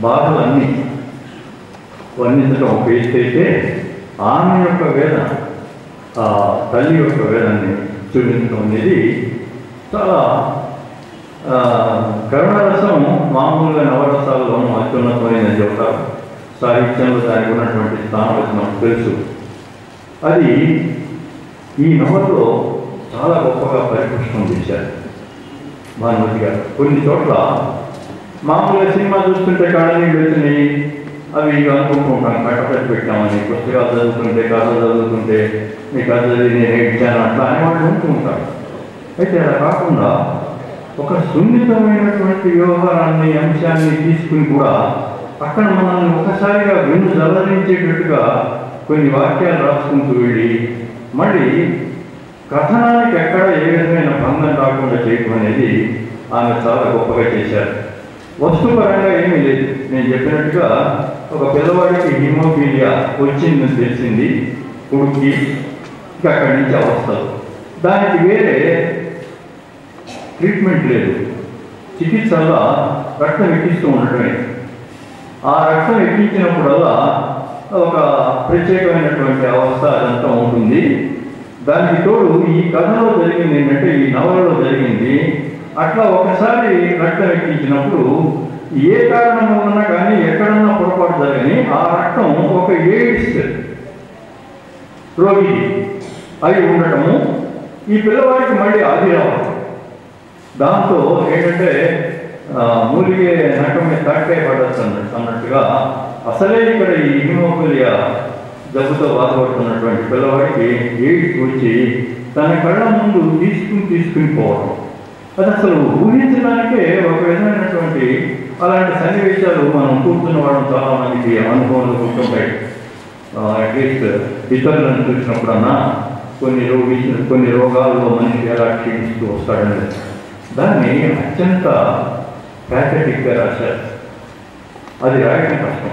బాధలన్నీ వర్ణించడం ఒక అయితే ఆమె యొక్క వేద ఆ తల్లి యొక్క వేదాన్ని చూపించడం అనేది చాలా ఆ, కరుణరసం మామూలుగా నవరసాలలో అత్యున్నతమైనది చెబుతారు సాహిత్యంలో దానికి ఉన్నటువంటి స్థానం మనకు తెలుసు. అది ఈ నవలలో చాలా గొప్పగా పరిపుష్టం చేశారు. భానుమతి గారు. కొన్ని చోట్ల మామూలుగా సినిమా చూస్తుంటే కాడనీళ్ళు వచ్చినాయి అవి ఇక అనుకుంటుంటాను. కట్టపెట్టి పెట్టామని. పుస్తకాలు చదువుతుంటే కథలు చదువుతుంటే మీ కథలు చదివి నేను ఇచ్చాను అట్లా అని వాళ్ళు ఉంటూ అయితే అలా కాకుండా ఒక సున్నితమైనటువంటి వ్యవహారాన్ని అంశాన్ని తీసుకుని కూడా అక్కడ మనల్ని ఒకసారిగా వెన్ను జలరించేటట్టుగా కొన్ని వాక్యాలు రాసుకుంటూ వెళ్ళి మళ్ళీ కథనానికి ఎక్కడ ఏ విధమైన భంగం రాకుండా చేయటం అనేది ఆమె చాలా గొప్పగా చేశారు. వస్తుపరంగా ఏమీ లేదు. నేను చెప్పినట్టుగా ఒక పిల్లవాడికి హిమోఫీలియా వచ్చిందని తెలిసింది. కొడుక్కి ఇంకా అక్కడి నుంచి అవస్థలు దానికి వేరే ట్రీట్మెంట్ లేదు. చికిత్సలో రక్తం ఎక్కిస్తూ ఉండటమే. ఆ రక్తం ఎక్కించినప్పుడల్లా ఒక ప్రత్యేకమైనటువంటి అవస్థ అదంతా ఉంటుంది. దానికి తోడు ఈ కథలో జరిగింది ఏంటంటే ఈ నవలలో జరిగింది అట్లా ఒకసారి రక్తం ఎక్కించినప్పుడు ఏ కారణం ఉన్నా కానీ ఎక్కడన్నా పొరపాటు జరగని ఆ రక్తం ఒక ఎయిడ్స్ రోగి అయి ఉండటము. ఈ పిల్లవాడికి మళ్ళీ ఆది రావడం దాంతో ఏంటంటే మూలిగే నటం మీద తాటే పడవచ్చు అన్నట్టు అన్నట్టుగా అసలే ఇక్కడ ఈ హిమోఫిలియా జబ్బుతో బాధపడుతున్నటువంటి పిల్లవాడికి ఎయిడ్స్ వచ్చి తన కళ్ళ ముందు తీసుకుని తీసుకుని పోవడం అది అసలు ఊహించడానికే ఒక విధమైనటువంటి అలాంటి సన్నివేశాలు మనం కూర్చున్న వాళ్ళం చాలా మందికి అనుభవంలో కూర్చుంటాయి అట్లీస్ట్ ఇతరులను చూసినప్పుడన్నా కొన్ని రోగి కొన్ని రోగాల్లో మనిషి ఎలా క్షీణిస్తూ వస్తాడని. దాన్ని అత్యంత ప్యాథటిక్గా రాశారు. అది రాయడం కష్టం.